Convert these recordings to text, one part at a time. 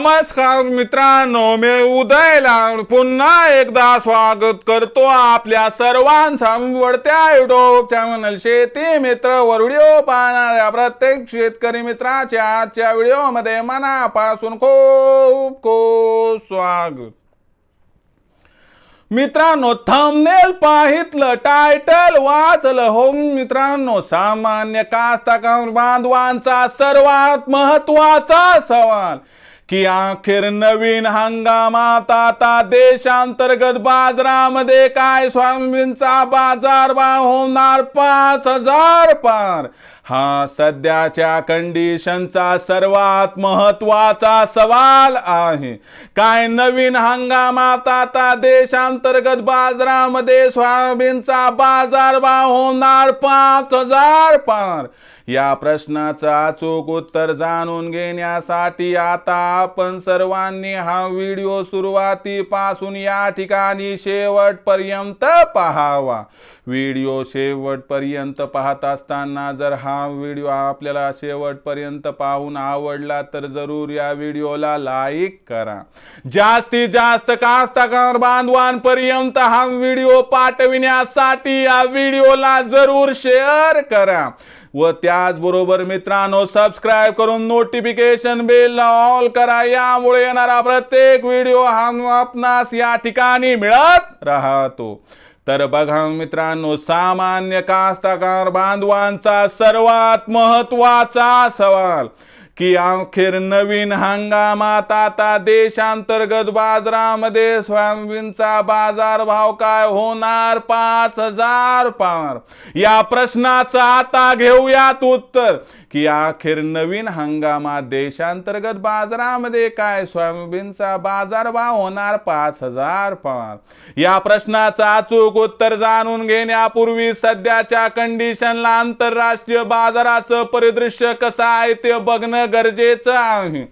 नमस्कार मित्रांनो मी उदयला पुन्हा एकदा स्वागत करतो आपल्या सर्वांचा आवडत्या युट्यूब चॅनल शेती मित्र वर. व्हिडिओ पाहणाऱ्या प्रत्येक शेतकरी मित्राच्या आजच्या व्हिडिओमध्ये मनापासून खूप खूप स्वागत. मित्रांनो थंबनेल पाहितलं टायटल वाचलं. हो मित्रांनो सामान्य कास्तकार बांधवांचा सर्वात महत्त्वाचा सवाल. की अखेर नवीन हंगामात आता देशांतर्गत बाजारामध्ये काय? सोयाबीनचा बाजारभाव होणार पाच हजार पार. हा सध्याच्या कंडिशनचा सर्वात महत्त्वाचा सवाल आहे. काय नवीन हंगामात आता देशांतर्गत बाजारामध्ये सोयाबीनचा बाजारभाव होणार पाच हजार पार? या प्रश्नाचं अचूक उत्तर जाणून घेण्यासाठी आता आपण सर्वांनी हा व्हिडिओ सुरुवातीपासून या ठिकाणी शेवटपर्यंत पाहावा. व्हिडिओ शेवटपर्यंत पाहत असताना जर हा व्हिडिओ आपल्याला शेवटपर्यंत पाहून आवडला तर जरूर या व्हिडिओला लाईक करा. जास्तीत जास्त कास्तकार बांधवांपर्यंत हा व्हिडिओ पाठविण्यासाठी या व्हिडिओला जरूर शेअर करा. व त्याचबरोबर मित्रांनो सबस्क्राईब करून नोटिफिकेशन बेल ऑल करा. यामुळे येणारा प्रत्येक व्हिडिओ हा आपणास या ठिकाणी मिळत राहतो. तर बघा मित्रांनो सामान्य कास्तकार बांधवांचा सर्वात महत्त्वाचा सवाल की अखेर नवीन हंगामात आता देशांतर्गत बाजारामध्ये सोयाबीनचा बाजारभाव काय होणार? पाच हजार पार. या प्रश्नाचं आता घेऊयात उत्तर. की अखेर नवीन हंगामात देशांतर्गत बाजारामध्ये काय सोयाबीनचा बाजारभाव होणार? पाच हजार पार या प्रश्नाचं अचूक उत्तर जाणून घेण्यापूर्वी सध्याच्या कंडिशनला आंतरराष्ट्रीय बाजाराचं परिदृश्य कसं आहे ते बघणं गरजेचं आहे.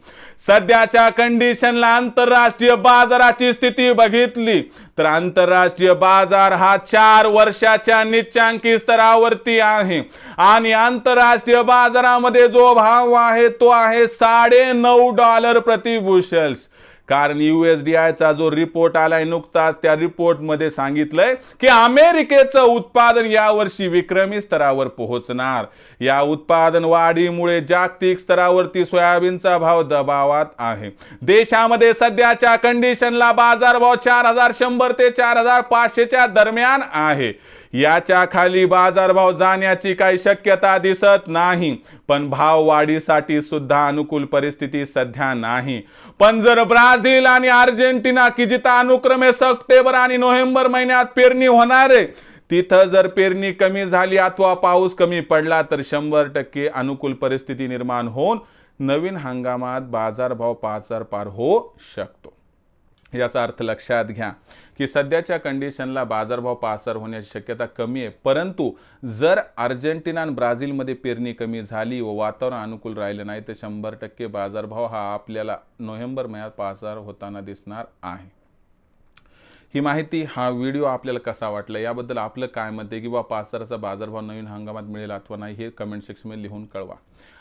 सध्याच्या कंडिशनला आंतरराष्ट्रीय बाजाराची स्थिती बघितली. तर आंतरराष्ट्रीय बाजार हा चार वर्षाच्या निच्चांकी स्तरावरती आहे. आणि आंतरराष्ट्रीय बाजारामध्ये जो भाव आहे तो आहे साडे नऊ डॉलर प्रति बुशल्स कारण चा जो रिपोर्ट आलाय नुकताच त्या रिपोर्टमध्ये सांगितलंय की अमेरिकेचं उत्पादन यावर्षी विक्रमी स्तरावर पोहोचणार. या उत्पादन वाढीमुळे जागतिक स्तरावरती सोयाबीनचा भाव दबावात आहे. देशामध्ये सध्याच्या कंडिशनला बाजारभाव चार हजार शंभर ते चार हजार पाचशेच्या दरम्यान आहे. याच्या खाली बाजारभाव जाण्याची काही शक्यता दिसत नाही. पण भाव वाढीसाठी सुद्धा अनुकूल परिस्थिती सध्या नाही. पण जर ब्राझील आणि अर्जेंटिना की जिथं अनुक्रमे सप्टेंबर आणि नोव्हेंबर महिन्यात पेरणी होणार आहे तिथं जर पेरणी कमी झाली अथवा पाऊस कमी पडला तर शंभर टक्के अनुकूल परिस्थिती निर्माण होऊन नवीन हंगामात बाजारभाव पाच हजार पार होऊ शकतो. याचा अर्थ लक्षात घ्या. की सध्याच्या कंडिशनला बाजारभाव पासर होण्याची शक्यता कमी आहे. परंतु जर अर्जेंटिना आणि ब्राझीलमध्ये पेरणी कमी झाली व वातावरण अनुकूल राहिलं नाही तर शंभर टक्के बाजारभाव हा आपल्याला नोव्हेंबर महिन्यात पासर होताना दिसणार आहे. ही माहिती हा व्हिडिओ आपल्याला कसा वाटला याबद्दल आपलं काय मत आहे किंवा पासराचा बाजारभाव नवीन हंगामात मिळेल अथवा नाही हे कमेंट सेक्शनमध्ये लिहून कळवा.